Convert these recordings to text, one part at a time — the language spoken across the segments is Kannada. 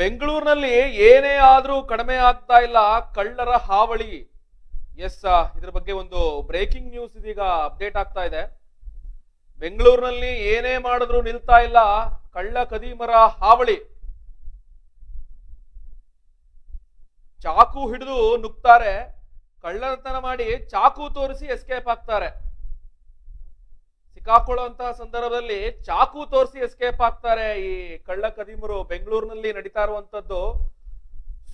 ಬೆಂಗಳೂರಿನಲ್ಲಿ ಏನೇ ಆದ್ರೂ ಕಡಿಮೆ ಆಗ್ತಾ ಇಲ್ಲ ಕಳ್ಳರ ಹಾವಳಿ. ಎಸ್ ಇದ್ರ ಬಗ್ಗೆ ಒಂದು ಬ್ರೇಕಿಂಗ್ ನ್ಯೂಸ್ ಇದೀಗ ಅಪ್ಡೇಟ್ ಆಗ್ತಾ ಇದೆ. ಬೆಂಗಳೂರಿನಲ್ಲಿ ಏನೇ ಮಾಡಿದ್ರು ನಿಲ್ತಾ ಇಲ್ಲ ಕಳ್ಳ ಕದೀಮರ ಹಾವಳಿ. ಚಾಕು ಹಿಡಿದು ನುಗ್ತಾರೆ. ಕಳ್ಳತನ ಮಾಡಿ ಚಾಕು ತೋರಿಸಿ ಎಸ್ಕೇಪ್ ಆಗ್ತಾರೆ. ಸಿಕ್ಕಾಕೊಳ್ಳುವಂತಹ ಸಂದರ್ಭದಲ್ಲಿ ಚಾಕು ತೋರಿಸಿ ಎಸ್ಕೇಪ್ ಆಗ್ತಾರೆ ಈ ಕಳ್ಳ ಕದೀಮರು ಬೆಂಗಳೂರಿನಲ್ಲಿ ನಡೀತಾ ಇರುವಂತದ್ದು.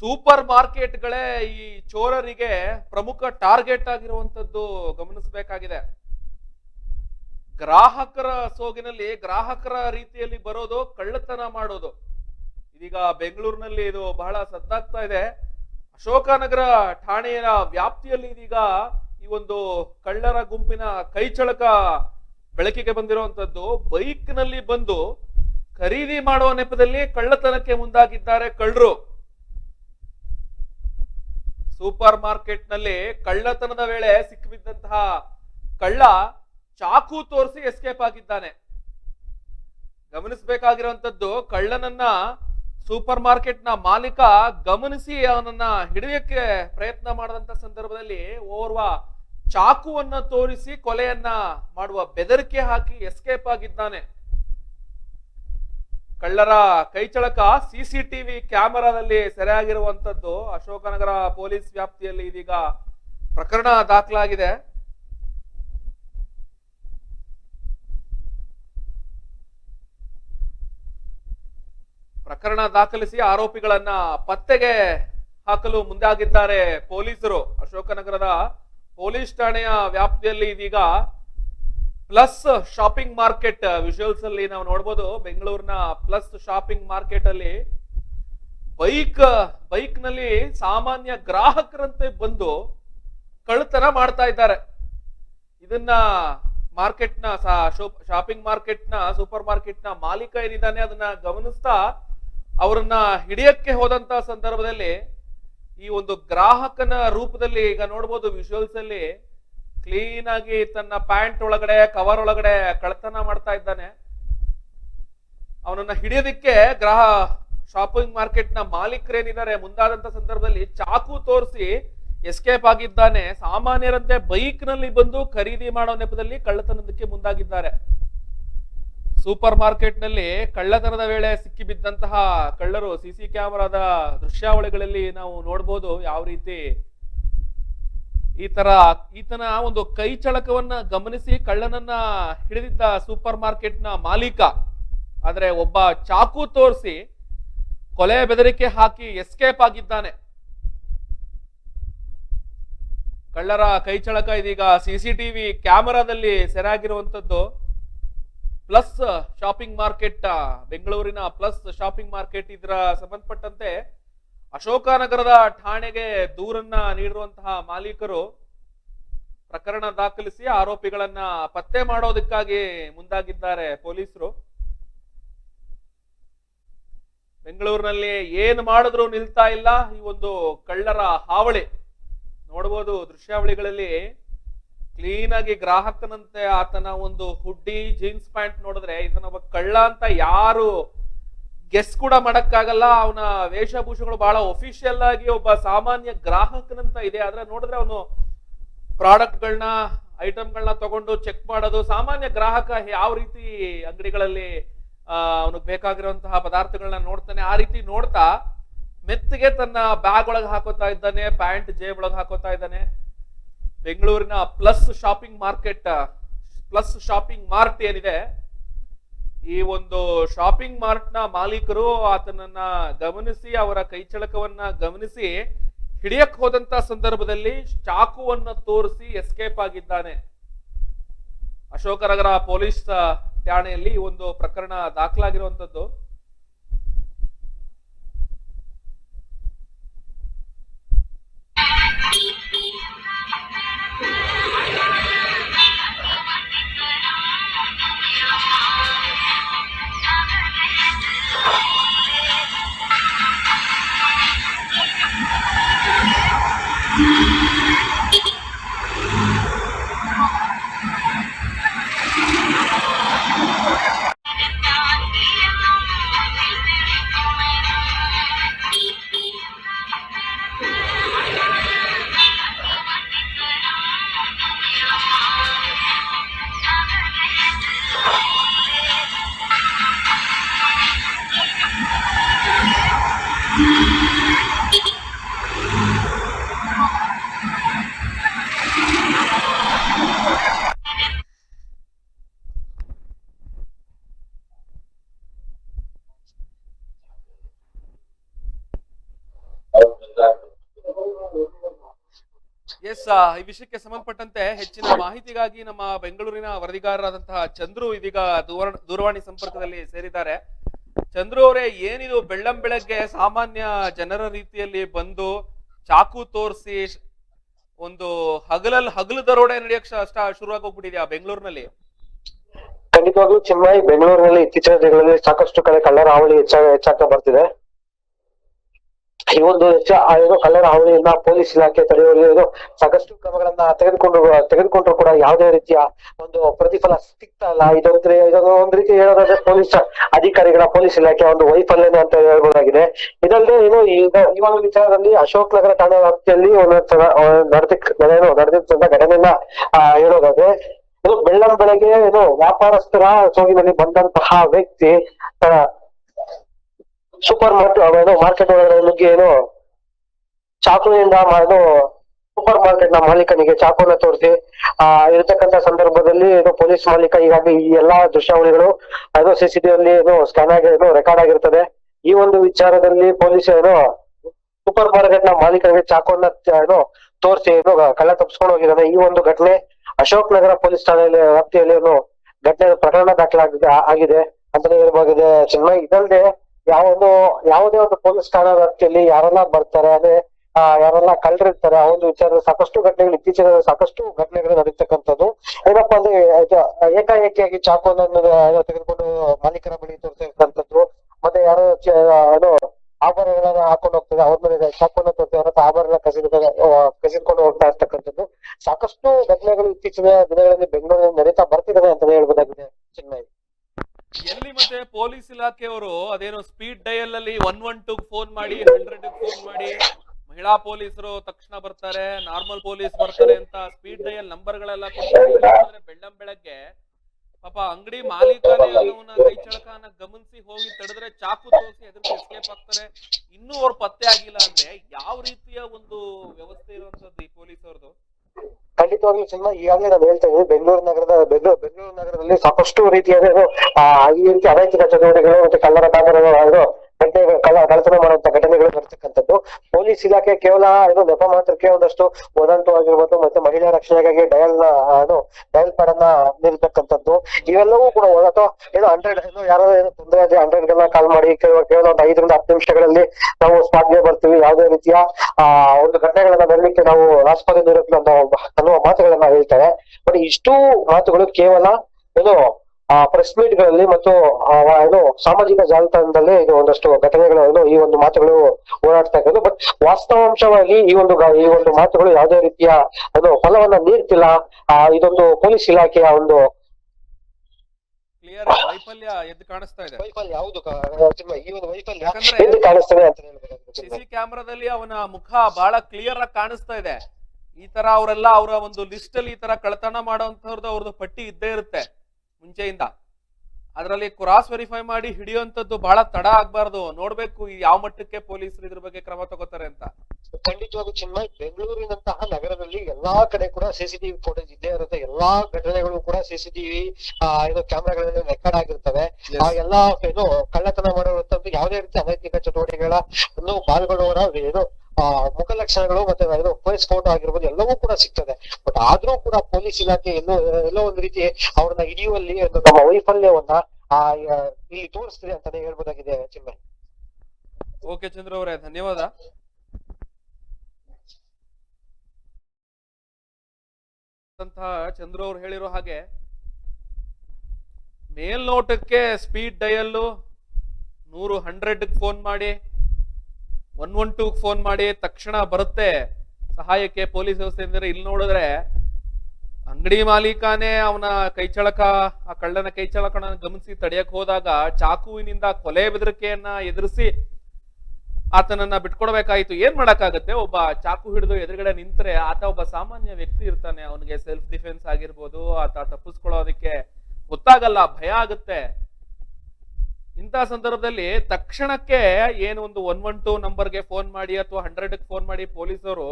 ಸೂಪರ್ ಮಾರ್ಕೆಟ್ಗಳೇ ಈ ಚೋರರಿಗೆ ಪ್ರಮುಖ ಟಾರ್ಗೆಟ್ ಆಗಿರುವಂತದ್ದು ಗಮನಿಸಬೇಕಾಗಿದೆ. ಗ್ರಾಹಕರ ಸೋಗಿನಲ್ಲಿ ಗ್ರಾಹಕರ ರೀತಿಯಲ್ಲಿ ಬರೋದು, ಕಳ್ಳತನ ಮಾಡೋದು. ಇದೀಗ ಬೆಂಗಳೂರಿನಲ್ಲಿ ಇದು ಬಹಳ ಸದ್ದಾಗ್ತಾ ಇದೆ. ಅಶೋಕನಗರ ಠಾಣೆಯ ವ್ಯಾಪ್ತಿಯಲ್ಲಿ ಇದೀಗ ಈ ಒಂದು ಕಳ್ಳರ ಗುಂಪಿನ ಕೈಚಳಕ ಬೆಳಕಿಗೆ ಬಂದಿರುವಂತದ್ದು ಬೈಕ್ನಲ್ಲಿ ಬಂದು ಖರೀದಿ ಮಾಡುವ ನೆಪದಲ್ಲಿ ಕಳ್ಳತನಕ್ಕೆ ಮುಂದಾಗಿದ್ದಾರೆ ಕಳ್ಳರು. ಸೂಪರ್ ಮಾರ್ಕೆಟ್ನಲ್ಲಿ ಕಳ್ಳತನದ ವೇಳೆ ಸಿಕ್ಕಿಬಿದ್ದಂತಹ ಕಳ್ಳ ಚಾಕು ತೋರಿಸಿ ಎಸ್ಕೇಪ್ ಆಗಿದ್ದಾನೆ. ಗಮನಿಸಬೇಕಾಗಿರುವಂತದ್ದು ಕಳ್ಳನನ್ನ ಸೂಪರ್ ಮಾರ್ಕೆಟ್ನ ಮಾಲೀಕ ಗಮನಿಸಿ ಅವನನ್ನ ಹಿಡಿಯಕ್ಕೆ ಪ್ರಯತ್ನ ಮಾಡಿದಂತ ಸಂದರ್ಭದಲ್ಲಿ ಓರ್ವ ಚಾಕುವನ್ನ ತೋರಿಸಿ ಕೊಲೆಯನ್ನ ಮಾಡುವ ಬೆದರಿಕೆ ಹಾಕಿ ಎಸ್ಕೇಪ್ ಆಗಿದ್ದಾನೆ. ಕಳ್ಳರ ಕೈಚಳಕ ಸಿಸಿಟಿವಿ ಕ್ಯಾಮೆರಾದಲ್ಲಿ ಸೆರೆಯಾಗಿರುವಂತದ್ದು ಅಶೋಕನಗರ ಪೊಲೀಸ್ ವ್ಯಾಪ್ತಿಯಲ್ಲಿ ಇದೀಗ ಪ್ರಕರಣ ದಾಖಲಾಗಿದೆ. ಪ್ರಕರಣ ದಾಖಲಿಸಿ ಆರೋಪಿಗಳನ್ನ ಪತ್ತೆಗೆ ಹಾಕಲು ಮುಂದಾಗಿದ್ದಾರೆ ಪೊಲೀಸರು. ಅಶೋಕನಗರದ ಪೊಲೀಸ್ ಠಾಣೆಯ ವ್ಯಾಪ್ತಿಯಲ್ಲಿ ಇದೀಗ ಪ್ಲಸ್ ಶಾಪಿಂಗ್ ಮಾರ್ಕೆಟ್ ವಿಜುವಲ್ಸ್ ಅಲ್ಲಿ ನಾವು ನೋಡ್ಬೋದು. ಬೆಂಗಳೂರಿನ ಪ್ಲಸ್ ಶಾಪಿಂಗ್ ಮಾರ್ಕೆಟ್ ಅಲ್ಲಿ ಬೈಕ್ ಬೈಕ್ನಲ್ಲಿ ಸಾಮಾನ್ಯ ಗ್ರಾಹಕರಂತೆ ಬಂದು ಕಳ್ಳತನ ಮಾಡ್ತಾ ಇದ್ದಾರೆ. ಇದನ್ನ ಮಾರ್ಕೆಟ್ನ ಶಾಪಿಂಗ್ ಮಾರ್ಕೆಟ್ನ ಸೂಪರ್ ಮಾರ್ಕೆಟ್ನ ಮಾಲೀಕ ಏನಿದ್ದಾನೆ ಅದನ್ನ ಗಮನಿಸ್ತಾ ಅವರನ್ನ ಹಿಡಿಯಕ್ಕೆ ಹೋದಂತ ಸಂದರ್ಭದಲ್ಲಿ ಈ ಒಂದು ಗ್ರಾಹಕನ ರೂಪದಲ್ಲಿ ಈಗ ನೋಡ್ಬೋದು ವಿಜುವಲ್ಸ್ ಅಲ್ಲಿ ಕ್ಲೀನ್ ಆಗಿ ತನ್ನ ಪ್ಯಾಂಟ್ ಒಳಗಡೆ ಕವರ್ ಒಳಗಡೆ ಕಳ್ಳತನ ಮಾಡ್ತಾ ಇದ್ದಾನೆ. ಅವನನ್ನ ಹಿಡಿಯೋದಿಕ್ಕೆ ಗ್ರಾಹ ಶಾಪಿಂಗ್ ಮಾರ್ಕೆಟ್ನ ಮಾಲೀಕರೇನಿದ್ದಾರೆ? ಮುಂದಾದಂತ ಸಂದರ್ಭದಲ್ಲಿ ಚಾಕು ತೋರಿಸಿ ಎಸ್ಕೇಪ್ ಆಗಿದ್ದಾನೆ. ಸಾಮಾನ್ಯರಂತೆ ಬೈಕ್ನಲ್ಲಿ ಬಂದು ಖರೀದಿ ಮಾಡೋ ನೆಪದಲ್ಲಿ ಕಳ್ಳತನದಕ್ಕೆ ಮುಂದಾಗಿದ್ದಾರೆ. ಸೂಪರ್ ಮಾರ್ಕೆಟ್ನಲ್ಲಿ ಕಳ್ಳತನದ ವೇಳೆ ಸಿಕ್ಕಿಬಿದ್ದಂತಹ ಕಳ್ಳರು ಸಿಸಿ ಕ್ಯಾಮೆರಾದ ದೃಶ್ಯಾವಳಿಗಳಲ್ಲಿ ನಾವು ನೋಡ್ಬೋದು ಯಾವ ರೀತಿ ಈ ತರ ಈತನ ಒಂದು ಕೈ ಚಳಕವನ್ನ ಗಮನಿಸಿ ಕಳ್ಳನನ್ನ ಹಿಡಿದಿದ್ದ ಸೂಪರ್ ಮಾರ್ಕೆಟ್ನ ಮಾಲೀಕ, ಆದ್ರೆ ಒಬ್ಬ ಚಾಕು ತೋರಿಸಿ ಕೊಲೆ ಬೆದರಿಕೆ ಹಾಕಿ ಎಸ್ಕೇಪ್ ಆಗಿದ್ದಾನೆ. ಕಳ್ಳರ ಕೈ ಚಳಕ ಇದೀಗ ಸಿಸಿಟಿವಿ ಕ್ಯಾಮೆರಾದಲ್ಲಿ ಸೆರೆಯಾಗಿರುವಂತದ್ದು. ಪ್ಲಸ್ ಶಾಪಿಂಗ್ ಮಾರ್ಕೆಟ್ ಬೆಂಗಳೂರಿನ ಪ್ಲಸ್ ಶಾಪಿಂಗ್ ಮಾರ್ಕೆಟ್ ಇದರ ಸಂಬಂಧಪಟ್ಟಂತೆ ಅಶೋಕನಗರದ ಠಾಣೆಗೆ ದೂರನ್ನ ನೀಡಿರುವಂತಹ ಮಾಲೀಕರು ಪ್ರಕರಣ ದಾಖಲಿಸಿ ಆರೋಪಿಗಳನ್ನ ಪತ್ತೆ ಮಾಡೋದಕ್ಕಾಗಿ ಮುಂದಾಗಿದ್ದಾರೆ ಪೊಲೀಸರು. ಬೆಂಗಳೂರಿನಲ್ಲಿ ಏನ್ ಮಾಡಿದ್ರು ನಿಲ್ತಾ ಇಲ್ಲ. ಈ ಒಂದು ಕಳ್ಳರ ಹಾವಳಿ ನೋಡ್ಬೋದು ದೃಶ್ಯಾವಳಿಗಳಲ್ಲಿ. ಕ್ಲೀನ್ ಆಗಿ ಗ್ರಾಹಕನಂತೆ ಆತನ ಒಂದು ಹುಡ್ಡಿ ಜೀನ್ಸ್ ಪ್ಯಾಂಟ್ ನೋಡಿದ್ರೆ ಇದನ್ನೊಬ್ಬ ಕಳ್ಳ ಅಂತ ಯಾರು ಗೆಸ್ ಕೂಡ ಮಾಡಕ್ಕಾಗಲ್ಲ. ಅವನ ವೇಷಭೂಷಗಳು ಬಹಳ ಒಫಿಷಿಯಲ್ ಆಗಿ ಒಬ್ಬ ಸಾಮಾನ್ಯ ಗ್ರಾಹಕನಂತ ಇದೆ. ಆದ್ರೆ ನೋಡಿದ್ರೆ ಅವನು ಪ್ರಾಡಕ್ಟ್ಗಳನ್ನ ಐಟಮ್ಗಳನ್ನ ತಗೊಂಡು ಚೆಕ್ ಮಾಡೋದು, ಸಾಮಾನ್ಯ ಗ್ರಾಹಕ ಯಾವ ರೀತಿ ಅಂಗಡಿಗಳಲ್ಲಿ ಅವನಿಗೆ ಬೇಕಾಗಿರುವಂತಹ ಪದಾರ್ಥಗಳನ್ನ ನೋಡ್ತಾನೆ, ಆ ರೀತಿ ನೋಡ್ತಾ ಮೆತ್ತಿಗೆ ತನ್ನ ಬ್ಯಾಗ್ ಒಳಗೆ ಹಾಕೋತಾ ಇದ್ದಾನೆ ಪ್ಯಾಂಟ್ ಜೇಬ್ ಒಳಗೆ ಹಾಕೋತಾ ಇದ್ದಾನೆ. ಬೆಂಗಳೂರಿನ plus shopping market, plus shopping mart ಏನಿದೆ, ಈ ಒಂದು ಶಾಪಿಂಗ್ ಮಾರ್ಟ್ನ ಮಾಲೀಕರು ಆತನನ್ನ ಗಮನಿಸಿ, ಅವರ ಕೈಚಳಕವನ್ನ ಗಮನಿಸಿ, ಹಿಡಿಯಕ್ ಹೋದಂತ ಸಂದರ್ಭದಲ್ಲಿ ಚಾಕುವನ್ನ ತೋರಿಸಿ ಎಸ್ಕೇಪ್ ಆಗಿದ್ದಾನೆ. ಅಶೋಕನಗರ ಪೊಲೀಸ್ ಠಾಣೆಯಲ್ಲಿ ಈ ಒಂದು ಪ್ರಕರಣ ದಾಖಲಾಗಿರುವಂತದ್ದು. Thank you. ಎಸ್ ಈ ವಿಷಯಕ್ಕೆ ಸಂಬಂಧಪಟ್ಟಂತೆ ಹೆಚ್ಚಿನ ಮಾಹಿತಿಗಾಗಿ ನಮ್ಮ ಬೆಂಗಳೂರಿನ ವರದಿಗಾರರಾದಂತಹ ಚಂದ್ರು ಇದೀಗ ದೂರ- ದೂರವಾಣಿ ಸಂಪರ್ಕದಲ್ಲಿ ಸೇರಿದ್ದಾರೆ. ಚಂದ್ರು ಅವರೇ, ಏನಿದು ಬೆಳ್ಳಂ ಬೆಳಗ್ಗೆ ಸಾಮಾನ್ಯ ಜನರ ರೀತಿಯಲ್ಲಿ ಬಂದು ಚಾಕು ತೋರಿಸಿ ಒಂದು ಹಗಲಲ್ಲಿ ಹಗಲು ದರೋಡೆ ನಡೆಯಕ್ ಅಷ್ಟ ಶುರು ಆಗೋಗ್ಬಿಟ್ಟಿದ್ಯಾ ಬೆಂಗಳೂರಿನಲ್ಲಿ. ಖಂಡಿತವಾಗ್ಲೂ ಚಿನ್ಮಯ್ ಬೆಂಗಳೂರಿನಲ್ಲಿ ಇತ್ತೀಚಿನ ದಿನಗಳಲ್ಲಿ ಸಾಕಷ್ಟು ಕಡೆ ಕಳ್ಳರಾವಳಿ ಹೆಚ್ಚಾಗ, ಹೆಚ್ಚಾಗ್ತಾ ಬರ್ತಿದೆ. ಈ ಒಂದು ಹೆಚ್ಚ ಏನು ಕಳ್ಳರ ಹಾವಳಿಯನ್ನ ಪೊಲೀಸ್ ಇಲಾಖೆ ತಡೆಯುವುದು ಸಾಕಷ್ಟು ಕ್ರಮಗಳನ್ನ ತೆಗೆದುಕೊಂಡು, ತೆಗೆದುಕೊಂಡ್ರು ಕೂಡ ಯಾವುದೇ ರೀತಿಯ ಒಂದು ಪ್ರತಿಫಲ ಸಿಗ್ತಾ ಇಲ್ಲ. ಇದೊಂದ್ರೆ ಇದೊಂದು ಒಂದು ರೀತಿ ಹೇಳೋದಾದ್ರೆ ಪೊಲೀಸ್ ಅಧಿಕಾರಿಗಳ, ಪೊಲೀಸ್ ಇಲಾಖೆ ಒಂದು ವೈಫಲ್ಯನೇ ಅಂತ ಹೇಳ್ಬೋದಾಗಿದೆ. ಇದಲ್ಲದೆ ಏನು ಈ ಒಂದು ವಿಚಾರದಲ್ಲಿ ಅಶೋಕ್ ನಗರ ಠಾಣೆ ವ್ಯಾಪ್ತಿಯಲ್ಲಿ ಒಂದು ನಡೆದಿಕ್, ಏನು ನಡೆದಿರ್ತಂತ ಘಟನೆಯನ್ನ ಹೇಳೋದಾದ್ರೆ ಇದು ಬೆಳ್ಳಂ ಬೆಳಗ್ಗೆ ಏನು ವ್ಯಾಪಾರಸ್ಥರ ಸೋಗಿನಲ್ಲಿ ಬಂದಂತಹ ವ್ಯಕ್ತಿ ಸೂಪರ್ ಮಾರ್ಕೆಟ್ ಮಾರ್ಕೆಟ್ ಒಳಗಡೆ ನುಗ್ಗಿ ಏನು ಚಾಕುನಿಂದ ಮಾಡೋ ಸೂಪರ್ ಮಾರ್ಕೆಟ್ನ ಮಾಲೀಕನಿಗೆ ಚಾಕುನ ತೋರಿಸಿ, ಆ, ಇರತಕ್ಕಂತ ಸಂದರ್ಭದಲ್ಲಿ ಏನು ಪೊಲೀಸ್ ಮಾಲೀಕ ಈಗಾಗಿ ಈ ಎಲ್ಲಾ ದೃಶ್ಯಾವಳಿಗಳು ಅದು ಸಿಸಿಟಿವಿಯಲ್ಲಿ ಏನು ಸ್ಕ್ಯಾನ್ ಆಗಿ ಏನು ರೆಕಾರ್ಡ್ ಆಗಿರ್ತದೆ. ಈ ಒಂದು ವಿಚಾರದಲ್ಲಿ ಪೊಲೀಸ್ ಏನು ಸೂಪರ್ ಮಾರ್ಕೆಟ್ನ ಮಾಲೀಕನಿಗೆ ಚಾಕುವನ್ನ ಏನು ತೋರಿಸಿ, ಏನು ಕಳ್ಳ ತಪ್ಪಿಸ್ಕೊಂಡು ಹೋಗಿದ್ದಾನೆ. ಈ ಒಂದು ಘಟನೆ ಅಶೋಕ್ ನಗರ ಪೊಲೀಸ್ ಠಾಣೆಯಲ್ಲಿ, ವ್ಯಾಪ್ತಿಯಲ್ಲಿ ಏನು ಘಟನೆ ಪ್ರಕರಣ ದಾಖಲಾಗಿದೆ, ಆಗಿದೆ ಅಂತಲೇ ಹೇಳ್ಬೋದಿದೆ. ಚೆನ್ನಾಗಿ ಇದಲ್ಲದೆ ಯಾವೊಂದು ಯಾವುದೇ ಒಂದು ಪೊಲೀಸ್ ಠಾಣಾ ವ್ಯಾಪ್ತಿಯಲ್ಲಿ ಯಾರೆಲ್ಲ ಬರ್ತಾರೆ, ಅದೇ ಯಾರೆಲ್ಲ ಕಳ್ಳರಿರ್ತಾರೆ, ಆ ಒಂದು ವಿಚಾರ ಸಾಕಷ್ಟು ಘಟನೆಗಳು, ಇತ್ತೀಚಿನ ಸಾಕಷ್ಟು ಘಟನೆಗಳು ನಡೀತಕ್ಕಂಥದ್ದು. ಏನಪ್ಪಾ ಅಂದ್ರೆ ಏಕಾಏಕಿಯಾಗಿ ಚಾಕುವನ್ನು ತೆಗೆದುಕೊಂಡು ಮಾಲೀಕರ ಬಳಿ ತೋರಿಸಿರ್ತಕ್ಕಂಥದ್ದು. ಮತ್ತೆ ಯಾರೋ ಅದು ಆಭರಣಗಳನ್ನ ಹಾಕೊಂಡು ಹೋಗ್ತದೆ, ಅವ್ರ ಮೇಲೆ ಚಾಕುವನ್ನು ಅವ್ರ ಹತ್ರ ಆಭರಣ ಕಸಿದ ಕಸಿದ್ಕೊಂಡು ಹೋಗ್ತಾ ಇರ್ತಕ್ಕಂಥದ್ದು. ಸಾಕಷ್ಟು ಘಟನೆಗಳು ಇತ್ತೀಚಿನ ದಿನಗಳಲ್ಲಿ ಬೆಂಗಳೂರಿನಲ್ಲಿ ನಡೀತಾ ಬರ್ತಿದ್ದಾವೆ ಅಂತಾನೆ ಹೇಳ್ಬೋದಾಗಿದೆ ಚೆನ್ನೈ ಎಲ್ಲಿ ಮತ್ತೆ ಪೊಲೀಸ್ ಇಲಾಖೆಯವರು ಅದೇನೋ ಸ್ಪೀಡ್ ಡಯಲ್ ಅಲ್ಲಿ ಒನ್ ಒನ್ ಟೂ ಫೋನ್ ಮಾಡಿ ಹಂಡ್ರೆಡ್ ಫೋನ್ ಮಾಡಿ, ಮಹಿಳಾ ಪೊಲೀಸರು ತಕ್ಷಣ ಬರ್ತಾರೆ ನಾರ್ಮಲ್ ಪೊಲೀಸ್ ಬರ್ತಾರೆ ಅಂತ ಸ್ಪೀಡ್ ಡಯಲ್ ನಂಬರ್ ಗಳೆಲ್ಲ ಬೆಳ್ಳಂ ಬೆಳಗ್ಗೆ. ಪಾಪ ಅಂಗಡಿ ಮಾಲೀಕನ ಕೈ ಚಳಕನ ಗಮನಿಸಿ ಹೋಗಿ ತಡೆದ್ರೆ ಚಾಕು ತೋರಿಸಿ ಎದುರು ಎಸ್ಕೇಪ್ ಆಗ್ತಾರೆ. ಇನ್ನೂ ಅವ್ರು ಪತ್ತೆ ಆಗಿಲ್ಲ ಅಂದ್ರೆ ಯಾವ ರೀತಿಯ ಒಂದು ವ್ಯವಸ್ಥೆ ಇರುವಂತದ್ದು ಖಂಡಿತವಾಗ್ಲೂ ಸಿನಿಮಾ ಈಗಾಗಲೇ ನಾನು ಹೇಳ್ತಾ ಇದ್ದೀನಿ ಬೆಂಗಳೂರು ನಗರದ, ಬೆಂಗಳೂರು ಬೆಂಗಳೂರು ನಗರದಲ್ಲಿ ಸಾಕಷ್ಟು ರೀತಿಯಾದ ಈ ರೀತಿ ಅನೈತಿಕ ಚಟುವಟಿಕೆಗಳು ಮತ್ತೆ ಕಳ್ಳರ ಕಳ್ಳ ಕಳ್ಳತನ ಮಾಡುವಂತ ಘಟನೆಗಳು ಬರ್ತಕ್ಕಂಥದ್ದು ಪೊಲೀಸ್ ಇಲಾಖೆ ಕೇವಲ ಏನು ನೆಪ ಮಾತ್ರಕ್ಕೆ ಒಂದಷ್ಟು ಒದಂಟು ಆಗಿರ್ಬೋದು ಮತ್ತೆ ಮಹಿಳಾ ರಕ್ಷಣೆಗಾಗಿ ಡಯಲ್ ಏನು ಡಯಲ್ ಪ್ಯಾಡ್ ಇವೆಲ್ಲವೂ ಕೂಡ ಅಥವಾ ಏನೋ ಹಂಡ್ರೆಡ್ ಏನು ಯಾರೋ ಏನು ತೊಂದರೆ ಆದ್ರೆ ಹಂಡ್ರೆಡ್ ಗೆಲ್ಲ ಕಾಲ್ ಮಾಡಿ ಕೇವಲ ಒಂದು ಐದರಿಂದ ಹತ್ತು ನಿಮಿಷಗಳಲ್ಲಿ ನಾವು ಸ್ಪಾಟ್ಗೆ ಬರ್ತೀವಿ. ಯಾವುದೇ ರೀತಿಯ, ಆ, ಒಂದು ಘಟನೆಗಳನ್ನ ಬರಲಿಕ್ಕೆ ನಾವು ರಾಷ್ಟ್ರಪತಿ ದೂರಕ್ಕೆ ಅನ್ನುವ ಮಾತುಗಳನ್ನ ಹೇಳ್ತಾರೆ. ಬಟ್ ಇಷ್ಟು ಮಾತುಗಳು ಕೇವಲ ಏನು, ಆ ಪ್ರೆಸ್ ಮೀಟ್ಗಳಲ್ಲಿ ಮತ್ತು ಏನು ಸಾಮಾಜಿಕ ಜಾಲತಾಣದಲ್ಲಿ ಇದು ಒಂದಷ್ಟು ಘಟನೆಗಳು, ಏನು ಈ ಒಂದು ಮಾತುಗಳು ಓಡಾಡ್ತಾ ಇರೋದು. ಬಟ್ ವಾಸ್ತವಾಂಶವಾಗಿ ಈ ಒಂದು ಈ ಒಂದು ಮಾತುಗಳು ಯಾವುದೇ ರೀತಿಯ ಅದು ಫಲವನ್ನ ನೀಡ್ತಿಲ್ಲ. ಆ, ಇದೊಂದು ಪೊಲೀಸ್ ಇಲಾಖೆಯ ಒಂದು ಕ್ಲಿಯರ್ ವೈಫಲ್ಯ ಎದ್ದು ಕಾಣಿಸ್ತಾ ಇದೆ? ವೈಫಲ್ಯ ಯಾವುದು ಈ ಒಂದು ವೈಫಲ್ಯ ಯಾಕಂದ್ರೆ ಎದ್ದು ಕಾಣಿಸ್ತದೆ ಅಂತ ಸಿಸಿ ಕ್ಯಾಮ್ರಾದಲ್ಲಿ ಅವನ ಮುಖ ಬಹಳ ಕ್ಲಿಯರ್ ಆಗಿ ಕಾಣಿಸ್ತಾ ಇದೆ. ಈ ತರ ಅವರೆಲ್ಲ ಅವರ ಒಂದು ಲಿಸ್ಟ್ ಅಲ್ಲಿ ಈ ತರ ಕಳ್ತನ ಮಾಡುವಂತವ್ರದ್ದು ಅವ್ರದ್ದು ಪಟ್ಟಿ ಇದ್ದೇ ಇರುತ್ತೆ ಮುಂಚೆಯಿಂದ. ಅದರಲ್ಲಿ ಕ್ರಾಸ್ ವೆರಿಫೈ ಮಾಡಿ ಹಿಡಿಯುವಂತದ್ದು ಬಹಳ ತಡ ಆಗ್ಬಾರ್ದು. ನೋಡ್ಬೇಕು ಯಾವ ಮಟ್ಟಕ್ಕೆ ಪೊಲೀಸರು ಇದ್ರ ಬಗ್ಗೆ ಕ್ರಮ ತಗೋತಾರೆ ಅಂತ. ಖಂಡಿತವಾಗೂ ಚಿನ್ಮಯ್ ಬೆಂಗಳೂರಿನಂತಹ ನಗರದಲ್ಲಿ ಎಲ್ಲಾ ಕಡೆ ಕೂಡ ಸಿಸಿಟಿವಿ ಫೋಟೇಜ್ ಇದ್ದೇ ಇರುತ್ತೆ. ಎಲ್ಲಾ ಘಟನೆಗಳು ಕೂಡ ಸಿಸಿಟಿವಿ ಇದು ಕ್ಯಾಮ್ರಾಗಳಲ್ಲಿ ರೆಕಾರ್ಡ್ ಆಗಿರ್ತವೆ. ಆ ಎಲ್ಲಾ ಏನು ಕಳ್ಳತನ ಮಾಡುವಂತದ್ದು ಯಾವುದೇ ರೀತಿ ಅನೈತಿಕ ಚಟುವಟಿಕೆಗಳ ಪಾಲ್ಗೊಳ್ಳುವ ಏನು ಮುಖ ಲಕ್ಷಣಗಳು ಮತ್ತೆ ಫೇಸ್ ಫೋಟೋ ಆಗಿರ್ಬೋದು ಎಲ್ಲವೂ ಕೂಡ ಸಿಗ್ತದೆ. ಬಟ್ ಆದ್ರೂ ಕೂಡ ಪೊಲೀಸ್ ಇಲಾಖೆ ಎಲ್ಲೋ ಎಲ್ಲೋ ಒಂದು ರೀತಿ ಅವ್ರನ್ನ ಹಿಡಿಯುವಲ್ಲಿ ತಮ್ಮ ವೈಫಲ್ಯವನ್ನ, ಆ ಇಲ್ಲಿ ತೋರಿಸ್ತಿದೆ ಅಂತಾನೆ ಹೇಳ್ಬೋದಾಗಿದೆ ಚಿನ್ಮಯ್. ಓಕೆ ಚಂದ್ರ ಅವರೇ, ಧನ್ಯವಾದ. ಚಂದ್ರ ಅವ್ರು ಹೇಳಿರೋ ಹಾಗೆ, ಮೇಲ್ನೋಟಕ್ಕೆ ಸ್ಪೀಡ್ ಡಯಲ್ಲು ನೂರು ಹಂಡ್ರೆಡ್ ಫೋನ್ ಮಾಡಿ ಒನ್ ಒನ್ ಟೂ ಫೋನ್ ಮಾಡಿ ತಕ್ಷಣ ಬರುತ್ತೆ. ಸಹಾಯಕ್ಕೆ ಪೊಲೀಸ್ ವ್ಯವಸ್ಥೆ ಇಲ್ಲಿ ನೋಡಿದ್ರೆ ಅಂಗಡಿ ಮಾಲೀಕನೇ ಅವನ ಕೈಚಳಕ ಆ ಕಳ್ಳನ ಕೈಚಳಕನ ಗಮನಿಸಿ ತಡೆಯಕ್ ಹೋದಾಗ ಚಾಕುವಿನಿಂದ ಕೊಲೆ ಬೆದರಿಕೆಯನ್ನ ಎದುರಿಸಿ ಆತನನ್ನ ಬಿಟ್ಕೊಡ್ಬೇಕಾಯ್ತು. ಏನ್ ಮಾಡಕ್ಕಾಗತ್ತೆ? ಒಬ್ಬ ಚಾಕು ಹಿಡಿದು ಎದುರುಗಡೆ ನಿಂತ್ರೆ ಆತ ಒಬ್ಬ ಸಾಮಾನ್ಯ ವ್ಯಕ್ತಿ ಇರ್ತಾನೆ. ಅವನಿಗೆ ಸೆಲ್ಫ್ ಡಿಫೆನ್ಸ್ ಆಗಿರ್ಬೋದು, ಆತ ತಪ್ಪಿಸ್ಕೊಳ್ಳೋದಕ್ಕೆ ಗೊತ್ತಾಗಲ್ಲ, ಭಯ ಆಗುತ್ತೆ. ಇಂತಹ ಸಂದರ್ಭದಲ್ಲಿ ತಕ್ಷಣಕ್ಕೆ ಏನು ಒಂದು ಒನ್ ಒನ್ ಟೂ ನಂಬರ್ಗೆ ಫೋನ್ ಮಾಡಿ ಅಥವಾ ಹಂಡ್ರೆಡ್ಗೆ ಫೋನ್ ಮಾಡಿ ಪೊಲೀಸರು,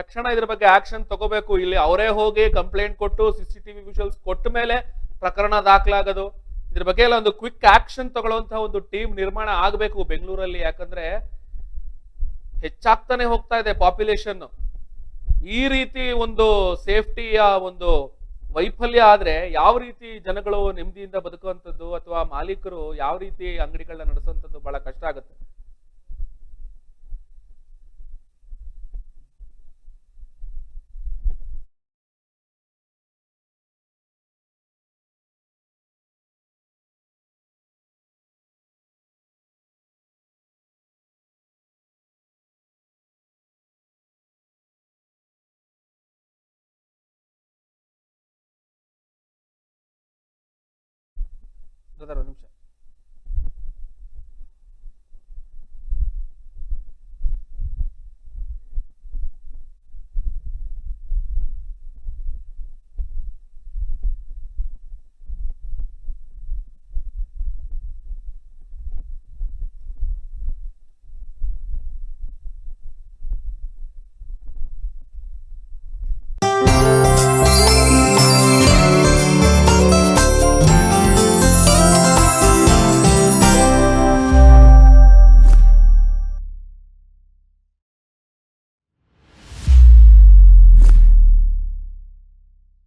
ತಕ್ಷಣ ಇದ್ರ ಬಗ್ಗೆ ಆಕ್ಷನ್ ತಗೋಬೇಕು. ಇಲ್ಲಿ ಅವರೇ ಹೋಗಿ ಕಂಪ್ಲೇಂಟ್ ಕೊಟ್ಟು ಸಿ ಸಿ ಸಿಸಿಟಿವಿ ವಿಜುವಲ್ಸ್ ಕೊಟ್ಟ ಮೇಲೆ ಪ್ರಕರಣ ದಾಖಲಾಗೋದು. ಇದ್ರ ಬಗ್ಗೆ ಎಲ್ಲ ಒಂದು ಕ್ವಿಕ್ ಆಕ್ಷನ್ ತಗೊಳ್ಳುವಂತಹ ಒಂದು ಟೀಮ್ ನಿರ್ಮಾಣ ಆಗಬೇಕು ಬೆಂಗಳೂರಲ್ಲಿ. ಯಾಕಂದ್ರೆ ಹೆಚ್ಚಾಗ್ತಾನೆ ಹೋಗ್ತಾ ಇದೆ ಪಾಪ್ಯುಲೇಷನ್ ಈ ರೀತಿ ಒಂದು ಸೇಫ್ಟಿಯ ಒಂದು ವೈಫಲ್ಯ ಆದ್ರೆ ಯಾವ ರೀತಿ ಜನಗಳು ನೆಮ್ಮದಿಯಿಂದ ಬದುಕುವಂಥದ್ದು ಅಥವಾ ಮಾಲೀಕರು ಯಾವ ರೀತಿ ಅಂಗಡಿಗಳನ್ನ ನಡೆಸುವಂಥದ್ದು ಬಹಳ ಕಷ್ಟ ಆಗುತ್ತೆ. ಬ್ರದರ್ ಒಂದು ನಿಮಿಷ